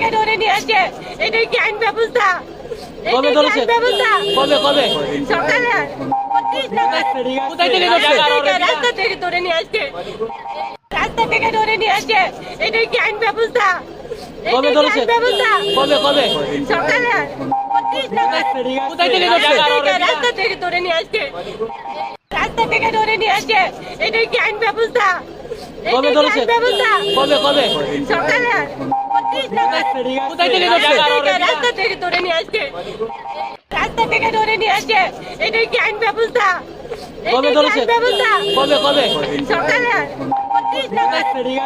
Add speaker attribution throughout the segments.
Speaker 1: থেকে ধরে নিয়ে আসছে এটাই কি আইন ব্যবস্থা?
Speaker 2: কবে ধরেছে? কবে কবে?
Speaker 1: সকালে।
Speaker 2: কোথায় থেকে ধরছে?
Speaker 1: রাস্তা থেকে ধরে নিয়ে আসছে রাস্তা থেকে ধরে নিয়ে আসছে এটাই কি আইন ব্যবস্থা?
Speaker 2: কবে ধরেছে? কবে কবে?
Speaker 1: সকালে।
Speaker 2: কোথায় থেকে ধরছে?
Speaker 1: রাস্তা থেকে ধরে নিয়ে আসছে রাস্তা থেকে ধরে নিয়ে আসছে এটাই কি আইন ব্যবস্থা?
Speaker 2: কবে ধরেছে? কবে কবে?
Speaker 1: সকালে।
Speaker 2: কোথায় থেকে
Speaker 1: রাস্তা থেকে ধরে নিয়ে আসছে। রাস্তা থেকে ধরে নিয়ে আসছে। এটাই কি আইন ব্যবস্থা?
Speaker 2: কবে ধরেছে? কবে কবে?
Speaker 1: সকালে।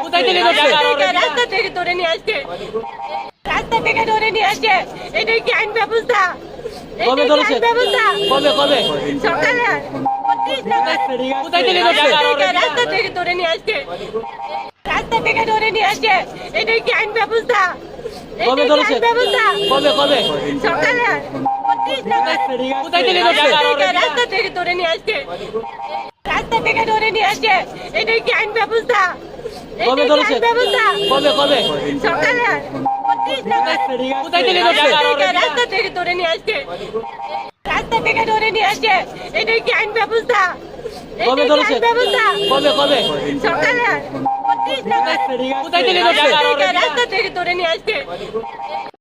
Speaker 2: কোথায় থেকে
Speaker 1: রাস্তা থেকে ধরে নিয়ে আসছে। রাস্তা থেকে ধরে নিয়ে আসছে। এটাই কি আইন ব্যবস্থা?
Speaker 2: কবে ধরেছে? কবে কবে?
Speaker 1: সকালে।
Speaker 2: কোথায় থেকে
Speaker 1: রাস্তা থেকে ধরে নিয়ে আসছে। রাস্তা থেকে ধরে নিয়ে আসছে এটাই কি আইন ব্যবস্থা?
Speaker 2: কবে ধরেছে?
Speaker 1: ব্যবস্থা?
Speaker 2: কবে কবে?
Speaker 1: সকালে।
Speaker 2: কোথায় থেকে
Speaker 1: রাস্তা থেকে ধরে নিয়ে আসছে রাস্তা থেকে ধরে নিয়ে আসছে এটাই কি আইন ব্যবস্থা?
Speaker 2: কবে ধরেছে? কবে কবে?
Speaker 1: সকালে।
Speaker 2: কোথায় থেকে
Speaker 1: রাস্তা থেকে ধরে নিয়ে আসছে রাস্তা থেকে ধরে নিয়ে আসছে এটাই কি আইন ব্যবস্থা?
Speaker 2: কবে ধরেছে? কবে কবে?
Speaker 1: সকালে।
Speaker 2: কোথায়
Speaker 1: থেকে রাস্তা থেকে ধরে নিয়ে আসছে।